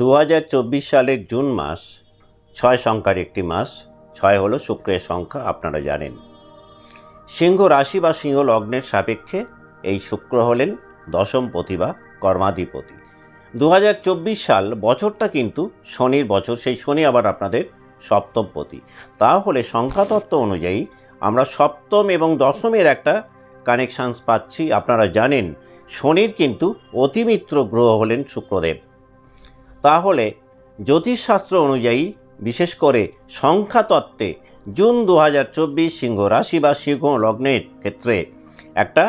দু হাজার চব্বিশ সালের জুন মাস, ছয় সংখ্যার একটি মাস, ছয় হলো শুক্রের সংখ্যা, আপনারা জানেন। সিংহ রাশি বা সিংহ লগ্নের সাপেক্ষে এই শুক্র হলেন দশম প্রতিভা, কর্মাধিপতি। দু হাজার চব্বিশ সাল বছরটা কিন্তু শনির বছর, সেই শনি আবার আপনাদের সপ্তম পতি তাহলে সংখ্যাতত্ত্ব অনুযায়ী আমরা সপ্তম এবং দশমের একটা কানেকশানস পাচ্ছি, আপনারা জানেন। শনির কিন্তু অতিমিত্র গ্রহ হলেন শুক্রদেব। তাহলে জ্যোতিষশাস্ত্র অনুযায়ী, বিশেষ করে সংখ্যাতত্ত্বে জুন দু হাজার চব্বিশ সিংহ রাশি বা সিংহ লগ্নের ক্ষেত্রে একটা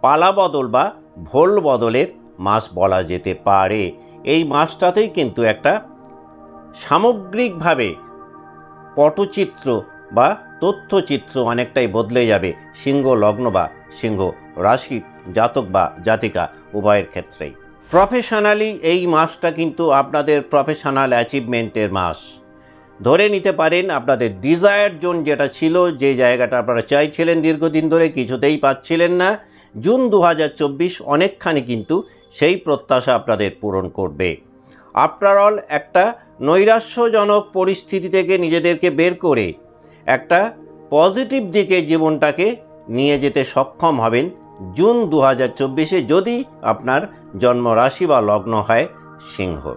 পালা বদল বা ভোল বদলের মাস বলা যেতে পারে। এই মাসটাতেই কিন্তু একটা সামগ্রিকভাবে পটচিত্র বা তথ্যচিত্র অনেকটাই বদলে যাবে সিংহ লগ্ন বা সিংহ রাশি জাতক বা জাতিকা উভয়ের ক্ষেত্রেই। প্রফেশনালি এই মাসটা কিন্তু আপনাদের প্রফেশনাল অ্যাচিভমেন্টের মাস। ধরে নিতে পারেন, আপনাদের ডিজায়ার জোন যেটা ছিল, যে জায়গাটা আপনারা চাইছিলেন দীর্ঘদিন ধরে, কিছুতেই পাচ্ছিলেন না। জুন দু হাজার চব্বিশ অনেকখানি কিন্তু সেই প্রত্যাশা আপনাদের পূরণ করবে। আফটার অল একটা নৈরাশ্যজনক পরিস্থিতি থেকে নিজেদেরকে বের করে, একটা পজিটিভ দিকে জীবনটাকে নিয়ে যেতে সক্ষম হবেন জুন দু হাজার যদি আপনার জন্মরাশি বা লগ্ন হয় সিংহ।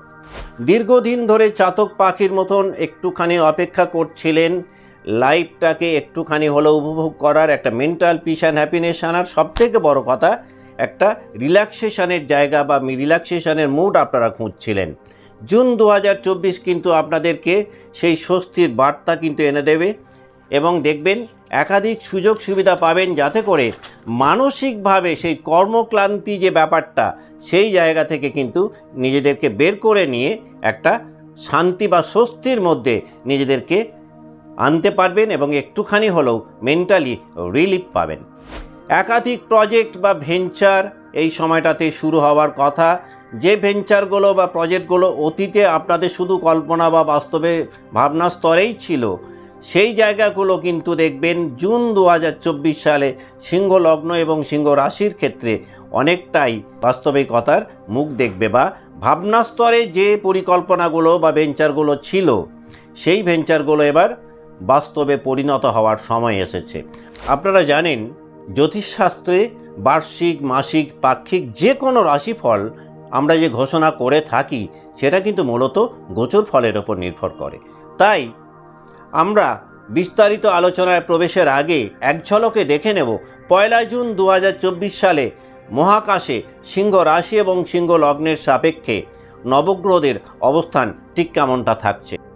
দীর্ঘদিন ধরে চাতক পাখির মতন একটুখানি অপেক্ষা করছিলেন। লাইফটাকে একটুখানি হলেও উপভোগ করার একটা মেন্টাল পিস অ্যান্ড হ্যাপিনেস আনার সবথেকে বড় কথা একটা রিল্যাক্সেশনের জায়গা বা রিল্যাক্সেশনের মুড আপনারা খুঁজছিলেন। জুন দু হাজার চব্বিশ কিন্তু আপনাদেরকে সেই স্বস্তির বার্তা কিন্তু এনে দেবে। এবং দেখবেন একাধিক সুযোগ সুবিধা পাবেন যাতে করে মানসিকভাবে সেই কর্মক্লান্তি যে ব্যাপারটা, সেই জায়গা থেকে কিন্তু নিজেদেরকে বের করে নিয়ে একটা শান্তি বা স্বস্তির মধ্যে নিজেদেরকে আনতে পারবেন এবং একটুখানি হলেও মেন্টালি রিলিফ পাবেন। একাধিক প্রজেক্ট বা ভেঞ্চার এই সময়টাতে শুরু হওয়ার কথা। যে ভেঞ্চারগুলো বা প্রজেক্টগুলো অতীতে আপনাদের শুধু কল্পনা বা বাস্তবে ভাবনা স্তরেই ছিল সেই জায়গাগুলো কিন্তু দেখবেন জুন দু হাজার চব্বিশ সালে সিংহ লগ্ন এবং সিংহ রাশির ক্ষেত্রে অনেকটাই বাস্তবিকতার মুখ দেখবে বা ভাবনা স্তরে যে পরিকল্পনাগুলো বা ভেঞ্চারগুলো ছিল, সেই ভেঞ্চারগুলো এবার বাস্তবে পরিণত হওয়ার সময় এসেছে। আপনারা জানেন, জ্যোতিষশাস্ত্রে বার্ষিক, মাসিক, পাক্ষিক যে কোনো রাশিফল আমরা যে ঘোষণা করে থাকি, সেটা কিন্তু মূলত গোচর ফলের ওপর নির্ভর করে। তাই আমরা বিস্তারিত আলোচনায় প্রবেশের আগে এক ঝলকে দেখে নেব পয়লা জুন দু হাজার চব্বিশ সালে মহাকাশে সিংহ রাশি এবং সিংহ লগ্নের সাপেক্ষে নবগ্রহদের অবস্থান ঠিক কেমনটা থাকছে।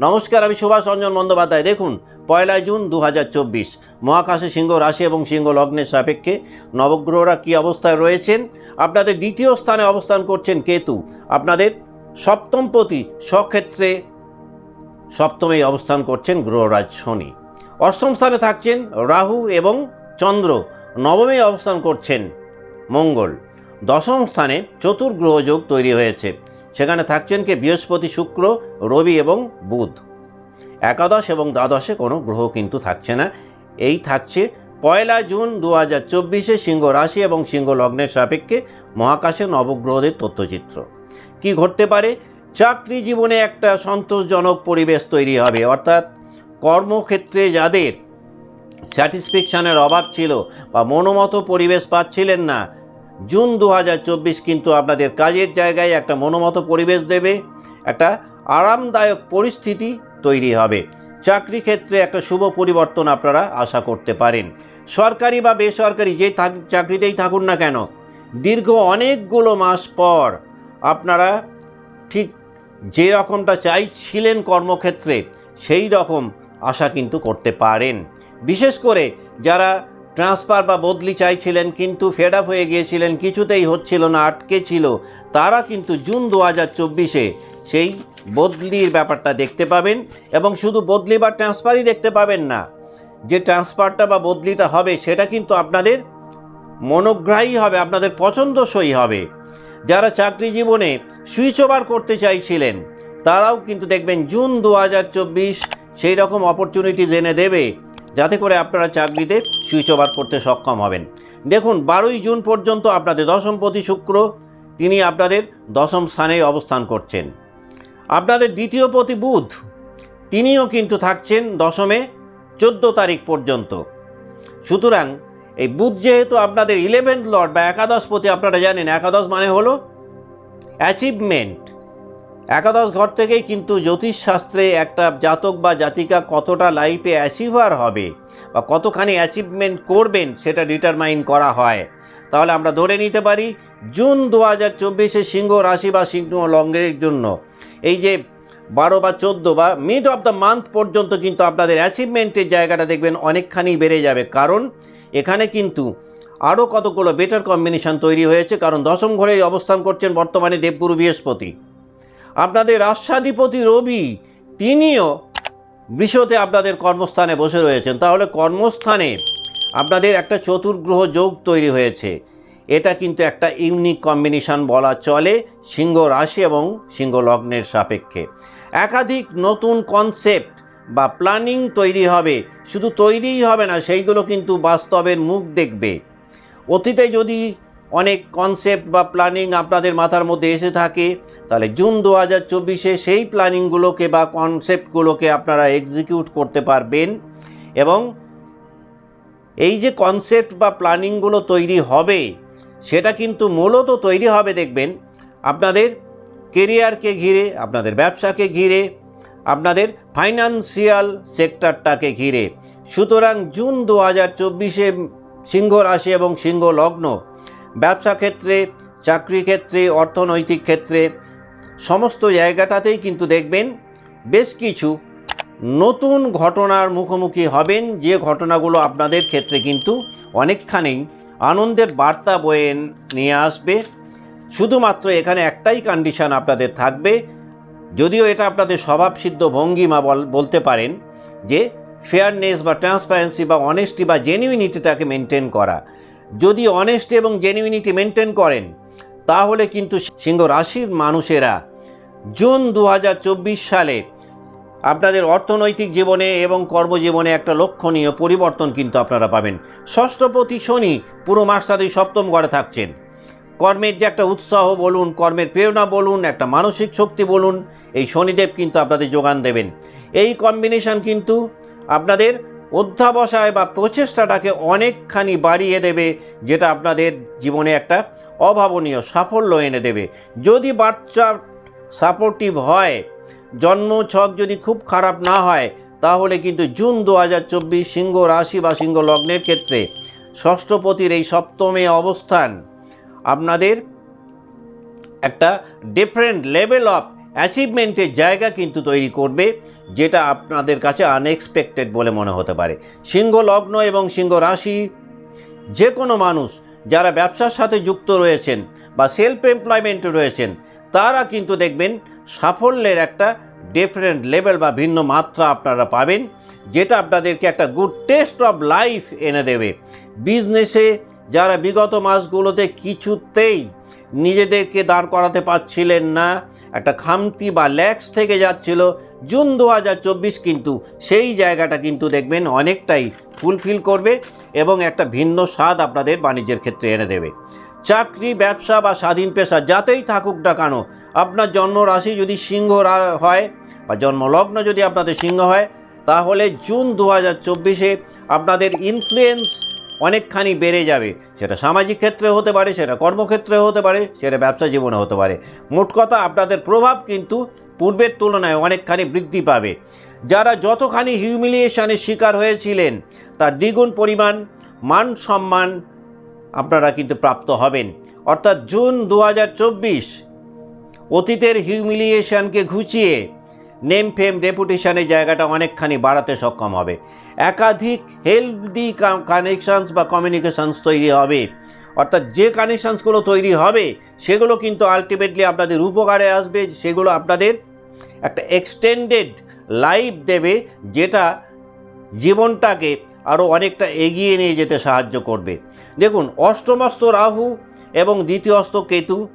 নমস্কার, আমি সুভাষ রঞ্জন বন্দ্যোপাধ্যায়। দেখুন, পয়লা জুন দু হাজার চব্বিশ, মহাকাশে সিংহ রাশি এবং সিংহ লগ্নের সাপেক্ষে নবগ্রহরা কী অবস্থায় রয়েছেন? আপনাদের দ্বিতীয় স্থানে অবস্থান করছেন কেতু। আপনাদের সপ্তমপতি স্বক্ষেত্রে সপ্তমেই অবস্থান করছেন গ্রহরাজ শনি। অষ্টম স্থানে থাকছেন রাহু এবং চন্দ্র। নবমে অবস্থান করছেন মঙ্গল। দশম স্থানে চতুর্গ্রহযোগ তৈরি হয়েছে। সেখানে থাকছেন কে বৃহস্পতি শুক্র, রবি এবং বুধ। একাদশ এবং দ্বাদশে কোনো গ্রহ কিন্তু থাকছে না। এই থাকছে পয়লা জুন দু হাজার চব্বিশে সিংহ রাশি এবং সিংহ লগ্নের সাপেক্ষে মহাকাশে নবগ্রহদের তথ্যচিত্র। কি ঘটতে পারে? চাকরি জীবনে একটা সন্তোষজনক পরিবেশ তৈরি হবে। অর্থাৎ কর্মক্ষেত্রে যাদের স্যাটিসফ্যাকশানের অভাব ছিল বা মনোমতো পরিবেশ পাচ্ছিলেন না জুন দু হাজার চব্বিশ কিন্তু আপনাদের কাজের জায়গায় একটা মনোমতো পরিবেশ দেবে, একটা আরামদায়ক পরিস্থিতি তৈরি হবে। চাকরি ক্ষেত্রে একটা শুভ পরিবর্তন আপনারা আশা করতে পারেন। সরকারি বা বেসরকারি যে থাক- চাকরিতেই থাকুন না কেন, দীর্ঘ অনেকগুলো মাস পর আপনারা ঠিক যে রকমটা চাইছিলেন কর্মক্ষেত্রে, সেই রকম আশা কিন্তু করতে পারেন। বিশেষ করে যারা ট্রান্সফার বা বদলি চাইছিলেন, কিন্তু ফেড আপ হয়ে গিয়েছিলেন, কিছুতেই হচ্ছিল না, আটকে ছিল। তারা কিন্তু জুন দু হাজার চব্বিশে সেই বদলির ব্যাপারটা দেখতে পাবেন এবং শুধু বদলি বা ট্রান্সফারই দেখতে পাবেন না। যে ট্রান্সফারটা বা বদলিটা হবে, সেটা কিন্তু আপনাদের মনোগ্রাহী হবে, আপনাদের পছন্দসই হবে। যারা চাকরি জীবনে সুইচ ওভার করতে চাইছিলেন, তারাও কিন্তু দেখবেন জুন দু হাজার চব্বিশ সেই রকম অপরচুনিটি এনে দেবে। যাতে করে আপনারা চাকরিতে সুইচ ওভার করতে সক্ষম হবেন। দেখুন, বারোই জুন পর্যন্ত আপনাদের দশমপতি শুক্র, তিনি আপনাদের দশম স্থানে অবস্থান করছেন। আপনাদের দ্বিতীয় পতি বুধ, তিনিও কিন্তু থাকছেন দশমে চোদ্দ তারিখ পর্যন্ত। সুতরাং এই বুধ যেহেতু আপনাদের ইলেভেন্থ লর্ড বা একাদশপতি আপনারা জানেন, একাদশ মানে হলো অ্যাচিভমেন্ট একাদশ ঘর থেকেই কিন্তু জ্যোতিষশাস্ত্রে একটা জাতক বা জাতিকা কতটা লাইফে অ্যাচিভার হবে বা কতখানি অ্যাচিভমেন্ট করবেন সেটা ডিটারমাইন করা হয়। তাহলে আমরা ধরে নিতে পারি, জুন দু হাজার চব্বিশে সিংহ রাশি বা সিংহ লগ্নের জন্য। এই যে বারো বা চোদ্দ বা মিড অফ দ্য মান্থ পর্যন্ত কিন্তু আপনাদের অ্যাচিভমেন্টের জায়গাটা দেখবেন অনেকখানি বেড়ে যাবে। কারণ এখানে কিন্তু আরও কতগুলো বেটার কম্বিনেশন তৈরি হয়েছে। কারণ দশম ঘরেই অবস্থান করছেন বর্তমানে দেবগুরু বৃহস্পতি। আপনাদের রাষ্ট্রাধিপতি রবি, তিনিও বৃষতে আপনাদের কর্মস্থানে বসে রয়েছেন। তাহলে কর্মস্থানে আপনাদের একটা চতুর্গ্রহ যোগ তৈরি হয়েছে। এটা কিন্তু একটা ইউনিক কম্বিনেশন বলা চলে সিংহ রাশি এবং সিংহ লগ্নের সাপেক্ষে। একাধিক নতুন কনসেপ্ট বা প্ল্যানিং তৈরি হবে। শুধু তৈরিই হবে না, সেইগুলো কিন্তু বাস্তবের মুখ দেখবে। অতীতে যদি অনেক কনসেপ্ট বা প্ল্যানিং আপনাদের মাথার মধ্যে এসে থাকে, তাহলে জুন দু হাজার চব্বিশে সেই প্ল্যানিংগুলোকে বা কনসেপ্টগুলোকে আপনারা এক্সিকিউট করতে পারবেন এবং এই যে কনসেপ্ট বা প্ল্যানিংগুলো তৈরি হবে, সেটা কিন্তু মূলত তৈরি হবে দেখবেন আপনাদের কেরিয়ারকে ঘিরে, আপনাদের ব্যবসাকে ঘিরে, আপনাদের ফাইন্যান্সিয়াল সেক্টরটাকে ঘিরে। সুতরাং জুন দু হাজার চব্বিশে সিংহ রাশি এবং সিংহ লগ্ন ব্যবসা ক্ষেত্রে, চাকরি ক্ষেত্রে, অর্থনৈতিক ক্ষেত্রে, সমস্ত জায়গাটাতেই কিন্তু দেখবেন বেশ কিছু নতুন ঘটনার মুখোমুখি হবেন। যে ঘটনাগুলো আপনাদের ক্ষেত্রে কিন্তু অনেকখানি আনন্দের বার্তা বয়ে নিয়ে আসবে। শুধুমাত্র এখানে একটাই কন্ডিশন আপনাদের থাকবে। যদিও এটা আপনাদের স্বভাবসিদ্ধ ভঙ্গিমা বল- বলতে পারেন যে ফেয়ারনেস বা ট্রান্সপারেন্সি বা অনেস্টি বা জেনুইনিটিটাকে মেনটেন করা। যদি অনেস্টি এবং জেনুইনিটি মেনটেন করেন, তাহলে কিন্তু সিংহ রাশির মানুষেরা জুন দু হাজার চব্বিশ সালে আপনাদের অর্থনৈতিক জীবনে এবং কর্মজীবনে একটা লক্ষণীয় পরিবর্তন কিন্তু আপনারা পাবেন। ষষ্ঠপতি শনি পুরো মাসটাতেই সপ্তম ঘরে থাকছেন। কর্মের যে একটা উৎসাহ বলুন, কর্মের প্রেরণা বলুন, একটা মানসিক শক্তি বলুন, এই শনিদেব কিন্তু আপনাদের যোগান দেবেন। এই কম্বিনেশন কিন্তু আপনাদের অধ্যাবসায় বা প্রচেষ্টাটাকে অনেকখানি বাড়িয়ে দেবে, যেটা আপনাদের জীবনে একটা অভাবনীয় সাফল্য এনে দেবে। যদি বাচ্চা সাপোর্টিভ হয়, জন্ম ছক যদি খুব খারাপ না হয়, তাহলে কিন্তু জুন দু হাজার চব্বিশ সিংহ রাশি বা সিংহ লগ্নের ক্ষেত্রে ষষ্ঠপতির এই সপ্তমে অবস্থান আপনাদের একটা ডিফারেন্ট লেভেল অফ অ্যাচিভমেন্টের জায়গা কিন্তু তৈরি করবে, যেটা আপনাদের কাছে আনএক্সপেক্টেড বলে মনে হতে পারে। সিংহ লগ্ন এবং সিংহ রাশি যে কোনো মানুষ যারা ব্যবসার সাথে যুক্ত রয়েছেন বা সেলফ এমপ্লয়মেন্টে রয়েছেন, তারা কিন্তু দেখবেন সাফল্যের একটা ডিফারেন্ট লেভেল বা ভিন্ন মাত্রা আপনারা পাবেন, যেটা আপনাদেরকে একটা গুড টেস্ট অফ লাইফ এনে দেবে। বিজনেসে যারা বিগত মাসগুলোতে কিছুতেই নিজেদেরকে দাঁড় করাতে পারছিলেন না একটা খামতি বা ল্যাক্স থেকে যাচ্ছিল জুন দু হাজার চব্বিশ কিন্তু সেই জায়গাটা কিন্তু দেখবেন অনেকটাই ফুলফিল করবে এবং একটা ভিন্ন স্বাদ আপনাদের বাণিজ্যের ক্ষেত্রে এনে দেবে। চাকরি, ব্যবসা বা স্বাধীন পেশা যাতেই থাকুক না কেন, আপনার জন্ম রাশি যদি সিংহ হয় বা জন্মলগ্ন যদি আপনাদের সিংহ হয়, তাহলে জুন দু হাজার আপনাদের ইনফ্লুয়েন্স অনেকখানি বেড়ে যাবে। সেটা সামাজিক ক্ষেত্রে হতে পারে, সেটা কর্মক্ষেত্রে হতে পারে, সেটা ব্যবসা জীবনে হতে পারে। মোট কথা আপনাদের প্রভাব কিন্তু পূর্বের তুলনায় অনেকখানি বৃদ্ধি পাবে। যারা যতখানি হিউমিলিয়েশনের শিকার হয়েছিলেন, তার দ্বিগুণ পরিমাণ মান সম্মান আপনারা কিন্তু প্রাপ্ত হবেন। অর্থাৎ জুন দু হাজার চব্বিশ অতীতের হিউমিলিয়েশনকে ঘুচিয়ে নেম ফেম রেপুটেশনের জায়গাটা অনেকখানি বাড়াতে সক্ষম হবে। একাধিক হেলদি কানেকশানস বা কমিউনিকেশানস তৈরি হবে। অর্থাৎ যে কানেকশানসগুলো তৈরি হবে, সেগুলো কিন্তু আলটিমেটলি আপনাদের উপকারে আসবে, সেগুলো আপনাদের একটা এক্সটেন্ডেড লাইফ দেবে, যেটা জীবনটাকে আরও অনেকটা এগিয়ে নিয়ে যেতে সাহায্য করবে। দেখুন, অষ্টমস্ত রাহু এবং দ্বিতীয়স্ত কেতু,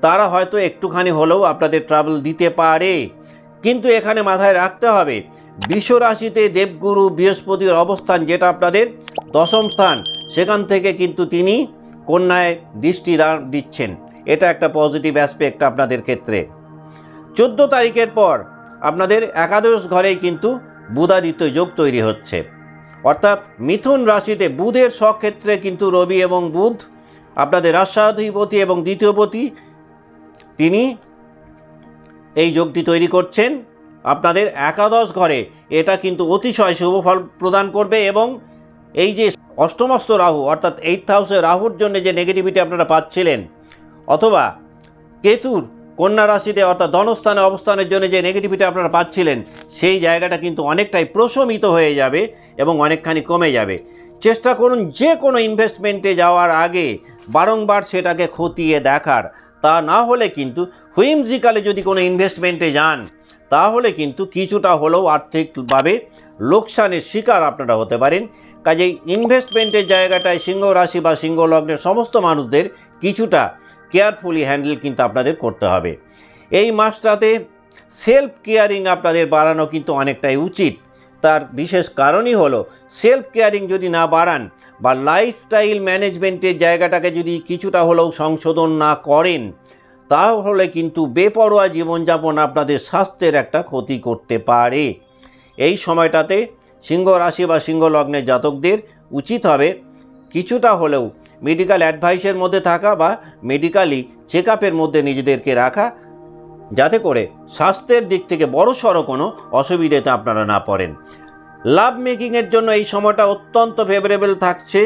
তারা হয়তো একটুখানি হলেও আপনাদের ট্রাভেল দিতে পারে। কিন্তু এখানে মাথায় রাখতে হবে রাশিতে দেবগুরু বৃহস্পতির অবস্থান যেটা আপনাদের দশম স্থান, সেখান থেকে কিন্তু তিনি কন্যায় দৃষ্টি দিচ্ছেন। এটা একটা পজিটিভ অ্যাসপেক্ট আপনাদের ক্ষেত্রে। চোদ্দ তারিখের পর আপনাদের একাদশ ঘরেই কিন্তু বুধাদিত্য যোগ তৈরি হচ্ছে। অর্থাৎ মিথুন রাশিতে বুধের স্বক্ষেত্রে কিন্তু রবি এবং বুধ, আপনাদের রাষ্ট্রাধিপতি এবং দ্বিতীয়পতি তিনি এই যোগটি তৈরি করছেন আপনাদের একাদশ ঘরে। এটা কিন্তু অতিশয় শুভ ফল প্রদান করবে এবং এই যে অষ্টমস্ত রাহু, অর্থাৎ এইট হাউসে রাহুর জন্য যে নেগেটিভিটি আপনারা পাচ্ছিলেন, অথবা কেতুর কন্যা রাশিতে অর্থাৎ ধনস্থানে অবস্থানের জন্য যে নেগেটিভিটি আপনারা পাচ্ছিলেন, সেই জায়গাটা কিন্তু অনেকটাই প্রশমিত হয়ে যাবে এবং অনেকখানি কমে যাবে। চেষ্টা করুন যে কোনো ইনভেস্টমেন্টে যাওয়ার আগে বারংবার সেটাকে খতিয়ে দেখার। তা না হলে কিন্তু হুইমজিক্যালে যদি কোনো ইনভেস্টমেন্টে যান, তাহলে কিন্তু কিছুটা হলেও আর্থিকভাবে লোকসানের শিকার আপনারা হতে পারেন। কাজেই ইনভেস্টমেন্টের জায়গাটায় সিংহ রাশি বা সিংহ লগ্নের সমস্ত মানুষদের কিছুটা কেয়ারফুলি হ্যান্ডেল কিন্তু আপনাদের করতে হবে। এই মাসটাতে সেলফ কেয়ারিং আপনাদের বাড়ানো কিন্তু অনেকটাই উচিত। তার বিশেষ কারণই হলো সেলফ কেয়ারিং যদি না বাড়ান বা লাইফস্টাইল ম্যানেজমেন্টের জায়গাটাকে যদি কিছুটা হলেও সংশোধন না করেন তাহলে কিন্তু বেপরোয়া জীবনযাপন আপনাদের স্বাস্থ্যের একটা ক্ষতি করতে পারে। এই সময়টাতে সিংহ রাশি বা সিংহ লগ্নের জাতকদের উচিত হবে কিছুটা হলেও মেডিকেল অ্যাডভাইসের মধ্যে থাকা বা মেডিকেলি চেক আপের মধ্যে নিজেদেরকে রাখা, যাতে করে স্বাস্থ্যের দিক থেকে বড় সড়ো কোনো অসুবিধাতে আপনারা না পড়েন। লাভ মেকিংয়ের জন্য এই সময়টা অত্যন্ত ফেভারেবল থাকছে।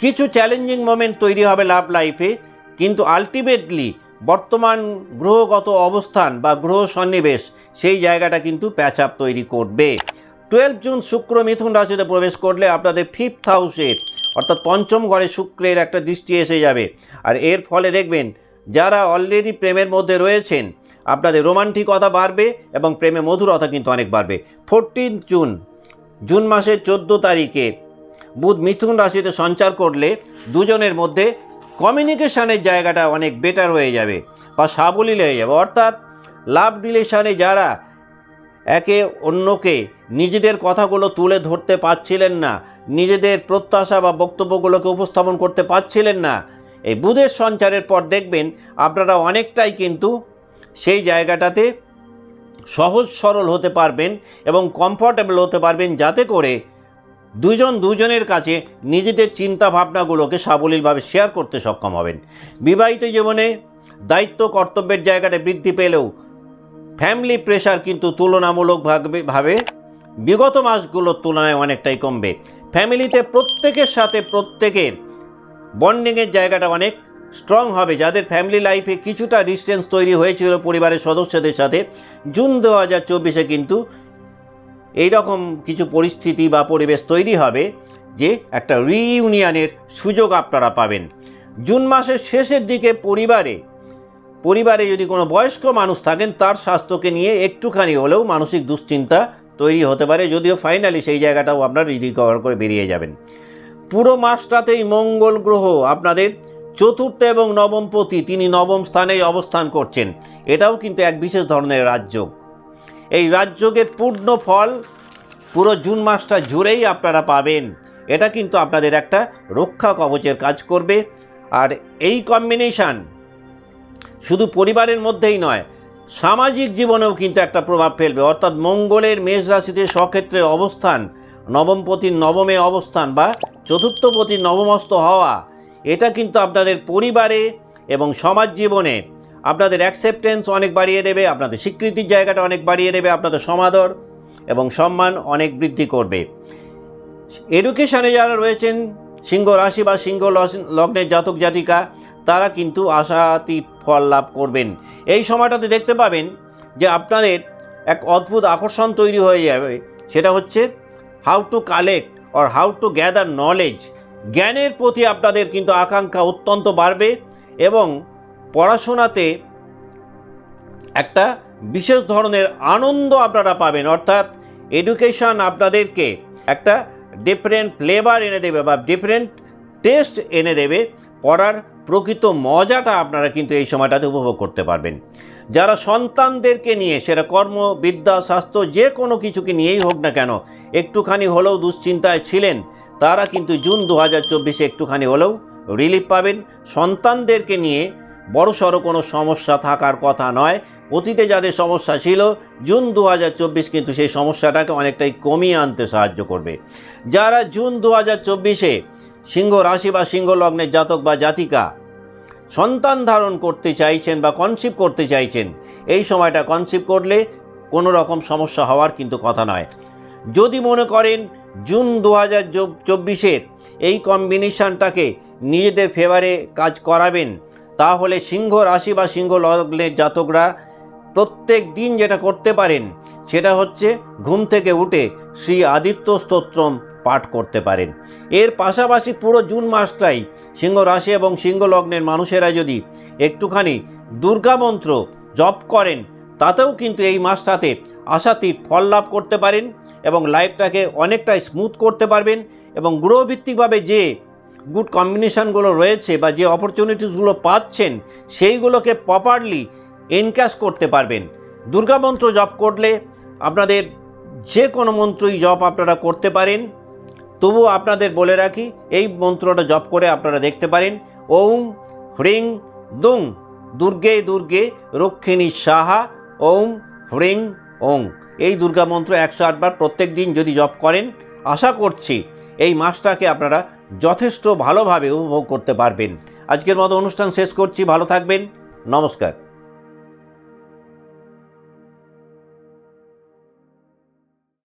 কিছু চ্যালেঞ্জিং মোমেন্ট তৈরি হবে লাভ লাইফে কিন্তু আলটিমেটলি বর্তমান গ্রহগত অবস্থান বা গ্রহ সন্নিবেশ, সেই জায়গাটা কিন্তু প্যাচ আপ তৈরি করবে। টুয়েলভ জুন শুক্র মিথুন রাশিতে প্রবেশ করলে আপনাদের ফিফথ হাউসে অর্থাৎ পঞ্চম ঘরে শুক্রের একটা দৃষ্টি এসে যাবে। আর এর ফলে দেখবেন, যারা অলরেডি প্রেমের মধ্যে রয়েছেন, আপনাদের রোমান্টিকতা বাড়বে এবং প্রেমে মধুরতা কিন্তু অনেক বাড়বে। ফোরটিন জুন জুন মাসের চোদ্দ তারিখে, বুধ মিথুন রাশিতে সঞ্চার করলে দুজনের মধ্যে কমিউনিকেশনের জায়গাটা অনেক বেটার হয়ে যাবে, বা সাবলীল হয়ে যাবে। অর্থাৎ লাভ রিলেশনে যারা একে অন্যকে নিজেদের কথাগুলো তুলে ধরতে পারছিলেন না, নিজেদের প্রত্যাশা বা বক্তব্যগুলোকে উপস্থাপন করতে পারছিলেন না, এই বুধের সঞ্চারের পর দেখবেন আপনারা অনেকটাই কিন্তু সেই জায়গাটাতে সহজ সরল হতে পারবেন এবং কমফর্টেবল হতে পারবেন, যাতে করে দুজন দুজনের কাছে নিজেদের চিন্তা ভাবনাগুলোকে সাবলীলভাবে শেয়ার করতে সক্ষম হবেন। বিবাহিত জীবনে দায়িত্ব, কর্তব্যের জায়গাটা বৃদ্ধি পেলেও ফ্যামিলি প্রেশার কিন্তু তুলনামূলকভাবে ভাবে বিগত মাসগুলোর তুলনায় অনেকটাই কমবে। ফ্যামিলিতে প্রত্যেকের সাথে প্রত্যেকের বন্ডিংয়ের জায়গাটা অনেক স্ট্রং হবে। যাদের ফ্যামিলি লাইফে কিছুটা ডিস্টেন্স তৈরি হয়েছিল পরিবারের সদস্যদের সাথে, জুন দু হাজার চব্বিশে কিন্তু এই রকম কিছু পরিস্থিতি বা পরিবেশ তৈরি হবে যে একটা রিইউনিয়নের সুযোগ আপনারা পাবেন। জুন মাসের শেষের দিকে পরিবারে পরিবারে যদি কোনো বয়স্ক মানুষ থাকেন, তার স্বাস্থ্যকে নিয়ে একটুখানি হলেও মানসিক দুশ্চিন্তা তৈরি হতে পারে, যদিও ফাইনালি সেই জায়গাটাও আপনারা রিকভার করে বেরিয়ে যাবেন। পুরো মাসটাতেই মঙ্গল গ্রহ আপনাদের চতুর্থ এবং নবমপতি তিনি নবম স্থানেই অবস্থান করছেন। এটাও কিন্তু এক বিশেষ ধরনের রাজযোগ। এই রাজযোগের পূর্ণ ফল পুরো জুন মাসটা জুড়েই আপনারা পাবেন। এটা কিন্তু আপনাদের একটা রক্ষা কবচের কাজ করবে। আর এই কম্বিনেশান শুধু পরিবারের মধ্যেই নয়, সামাজিক জীবনেও কিন্তু একটা প্রভাব ফেলবে। অর্থাৎ মঙ্গলের মেষ রাশিতে স্বক্ষেত্রে অবস্থান নবমপতির নবমে অবস্থান বা চতুর্থপতির নবমস্ত হওয়া, এটা কিন্তু আপনাদের পরিবারে এবং সমাজ জীবনে আপনাদের অ্যাকসেপ্টেন্স অনেক বাড়িয়ে দেবে, আপনাদের স্বীকৃতির জায়গাটা অনেক বাড়িয়ে দেবে, আপনাদের সমাদর এবং সম্মান অনেক বৃদ্ধি করবে। এডুকেশানে যারা রয়েছেন, সিংহ রাশি বা সিংহ লগ্নের জাতক জাতিকা, তারা কিন্তু আশাতীত ফল লাভ করবেন। এই সময়টাতে দেখতে পাবেন যে আপনাদের এক অদ্ভুত আকর্ষণ তৈরি হয়ে যাবে। সেটা হচ্ছে how to collect or how to gather knowledge জ্ঞানের প্রতি আপনাদের কিন্তু আকাঙ্ক্ষা অত্যন্ত বাড়বে এবং পড়াশোনাতে একটা বিশেষ ধরনের আনন্দ আপনারা পাবেন। অর্থাৎ এডুকেশন আপনাদেরকে একটা ডিফারেন্ট ফ্লেভার এনে দেবে বা ডিফারেন্ট টেস্ট এনে দেবে। পড়ার প্রকৃত মজাটা আপনারা কিন্তু এই সময়টাতে উপভোগ করতে পারবেন। যারা সন্তানদেরকে নিয়ে, সেটা কর্ম, বিদ্যা, স্বাস্থ্য যে কোনো কিছুকে নিয়েই হোক না কেন, একটুখানি হলেও দুশ্চিন্তায় ছিলেন, তারা কিন্তু জুন দু হাজার চব্বিশে একটুখানি হলেও রিলিফ পাবেন। সন্তানদেরকে নিয়ে বড়সড় কোনো সমস্যা থাকার কথা নয়। অতীতে যাদের সমস্যা ছিল, জুন দু হাজার চব্বিশ কিন্তু সেই সমস্যাটাকে অনেকটাই কমিয়ে আনতে সাহায্য করবে। যারা জুন দু হাজার চব্বিশে সিংহ রাশি বা সিংহ লগ্নের জাতক বা জাতিকা সন্তান ধারণ করতে চাইছেন বা কনসিভ করতে চাইছেন, এই সময়টা কনসিভ করলে কোনো রকম সমস্যা হওয়ার কিন্তু কথা নয়। যদি মনে করেন জুন দু হাজার চব্বিশের এই কম্বিনেশানটাকে নিজেদের ফেভারে কাজ করাবেন তাহলে সিংহ রাশি বা সিংহ লগ্নের জাতকরা প্রত্যেক দিন যেটা করতে পারেন, সেটা হচ্ছে ঘুম থেকে উঠে শ্রী আদিত্য স্তোত্রম পাঠ করতে পারেন। এর পাশাপাশি পুরো জুন মাসটাই সিংহ রাশি এবং সিংহ লগ্নের মানুষেরা যদি একটুখানি দুর্গা মন্ত্র জপ করেন, তাতেও কিন্তু এই মাসটাতে আশাতীত ফল লাভ করতে পারেন এবং লাইফটাকে অনেকটাই স্মুথ করতে পারবেন এবং গ্রহভিত্তিকভাবে যে গুড কম্বিনেশনগুলো রয়েছে বা যে অপরচুনিটিসগুলো পাচ্ছেন, সেইগুলোকে প্রপারলি এনক্যাশ করতে পারবেন। দুর্গা মন্ত্র জপ করলে আপনাদের যে কোনো মন্ত্রই জপ আপনারা করতে পারেন। তবু আপনাদের বলে রাখি, এই মন্ত্রটা জপ করে আপনারা দেখতে পারেন। ওম হ্রিং দুং, দুর্গে দুর্গে রক্ষিণী সাহা, ওম হ্রিং ওং। এই দুর্গা মন্ত্র একশো আটবার প্রত্যেক দিন যদি জপ করেন, আশা করছি এই মাসটাকে আপনারা যথেষ্ট ভালোভাবে উপভোগ করতে পারবেন। আজকের মতো অনুষ্ঠান শেষ করছি। ভালো থাকবেন। নমস্কার।